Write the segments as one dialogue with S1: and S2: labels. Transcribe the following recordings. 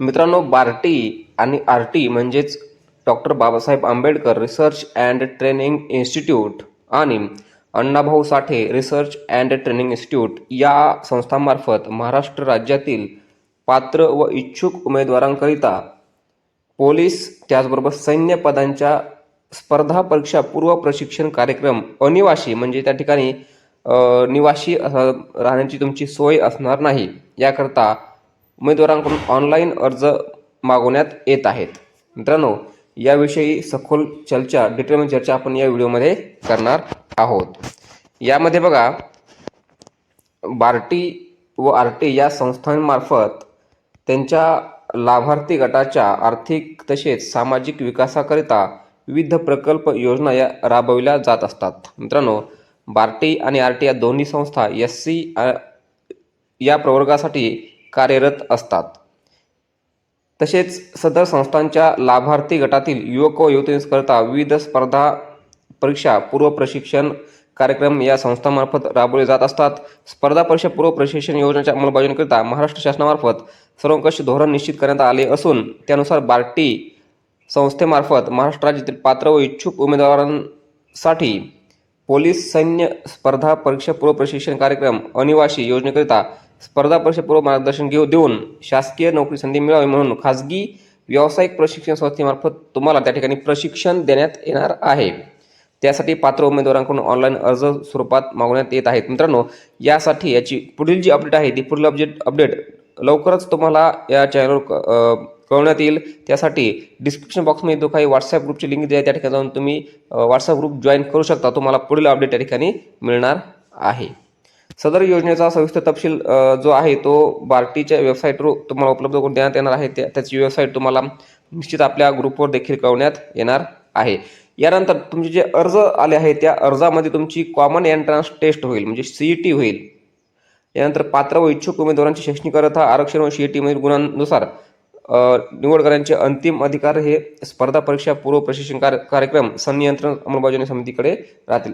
S1: मित्रांनो बार्टी आणि R T म्हणजेच doctor Babasaheb Ambedkar research and training institute आणि Annabhau Sathe research and training institute या संस्थांमार्फत महाराष्ट्र राज्यातील पात्र व इच्छुक उमेदवारांकरिता पोलीस त्याचबरोबर सैन्य पदांच्या स्पर्धा परीक्षा पूर्व प्रशिक्षण कार्यक्रम अनिवासी म्हणजे त्या ठिकाणी निवासी राहण्याची तुमची सोय असणार नाही. याकरता उमेदवारांकडून ऑनलाईन अर्ज मागवण्यात येत आहेत. मित्रांनो याविषयी सखोल चर्चा डिटेलमध्ये चर्चा आपण या व्हिडिओमध्ये करणार आहोत. यामध्ये बघा बार्टी व आर टी या संस्थांमार्फत त्यांच्या लाभार्थी गटाच्या आर्थिक तसेच सामाजिक विकासाकरिता विविध प्रकल्प योजना या राबविल्या जात असतात. मित्रांनो बार्टी आणि आर टी या दोन्ही संस्था एस सी या प्रवर्गासाठी कार्यरत असतात. तसेच सदर संस्थांच्या लाभार्थी गटातील युवक व युवतींकरता विविध स्पर्धा परीक्षा पूर्व प्रशिक्षण कार्यक्रम या संस्थांमार्फत राबवले जात असतात. स्पर्धा परीक्षा पूर्व प्रशिक्षण योजनेच्या अंमलबजावणीकरिता महाराष्ट्र शासनामार्फत सर्वंकष धोरण निश्चित करण्यात आले असून त्यानुसार बार्टी संस्थेमार्फत महाराष्ट्र राज्यातील पात्र व इच्छुक उमेदवारांसाठी पोलीस सैन्य स्पर्धा परीक्षा पूर्व प्रशिक्षण कार्यक्रम अनिवासी योजनेकरिता स्पर्धा परीक्षेपूर्व मार्गदर्शन घेऊ देऊन शासकीय नोकरी संधी मिळावी म्हणून खाजगी व्यावसायिक प्रशिक्षण संस्थेमार्फत तुम्हाला त्या ठिकाणी प्रशिक्षण देण्यात येणार आहे. त्यासाठी पात्र उमेदवारांकडून ऑनलाईन अर्ज स्वरूपात मागवण्यात येत आहेत. मित्रांनो यासाठी याची पुढील जी अपडेट आहे ती पुढील अपडेट अपडेट लवकरच तुम्हाला या चॅनलवर क- कळवण्यात येईल. त्यासाठी डिस्क्रिप्शन बॉक्समध्ये जो काही व्हॉट्सअप ग्रुपची लिंक दिली आहे त्या ठिकाणी जाऊन तुम्ही व्हॉट्सअप ग्रुप जॉईन करू शकता. तुम्हाला पुढील अपडेट त्या ठिकाणी मिळणार आहे. सदर योजनेचा सविस्तर तपशील जो आहे तो बार्टीच्या वेबसाईटवर तुम्हाला उपलब्ध करून देण्यात येणार आहे. त्या त्याची वेबसाईट तुम्हाला निश्चित आपल्या ग्रुपवर देखील कळवण्यात येणार आहे. यानंतर तुमचे जे अर्ज आले आहे त्या अर्जामध्ये तुमची कॉमन एंट्रन्स टेस्ट होईल म्हणजे सी ई टी होईल. यानंतर पात्र व इच्छुक उमेदवारांची शैक्षणिक अर्हता आरक्षण व सी ई टीमधील गुणांनुसार निवड करण्याचे अंतिम अधिकार हे स्पर्धा परीक्षा पूर्व प्रशिक्षण कार्य कार्यक्रम संनियंत्रण अंमलबजावणी समितीकडे राहतील.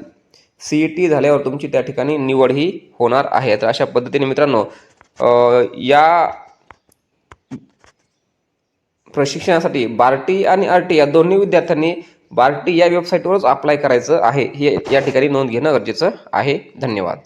S1: सी ई टी झाल्यावर तुमची त्या ठिकाणी निवड ही होणार आहे. तर अशा पद्धतीने मित्रांनो या प्रशिक्षणासाठी बार्टी आणि आर टी या दोन्ही विद्यार्थ्यांनी बार्टी या वेबसाईटवरच अप्लाय करायचं आहे. हे या ठिकाणी नोंद घेणं गरजेचं आहे. धन्यवाद.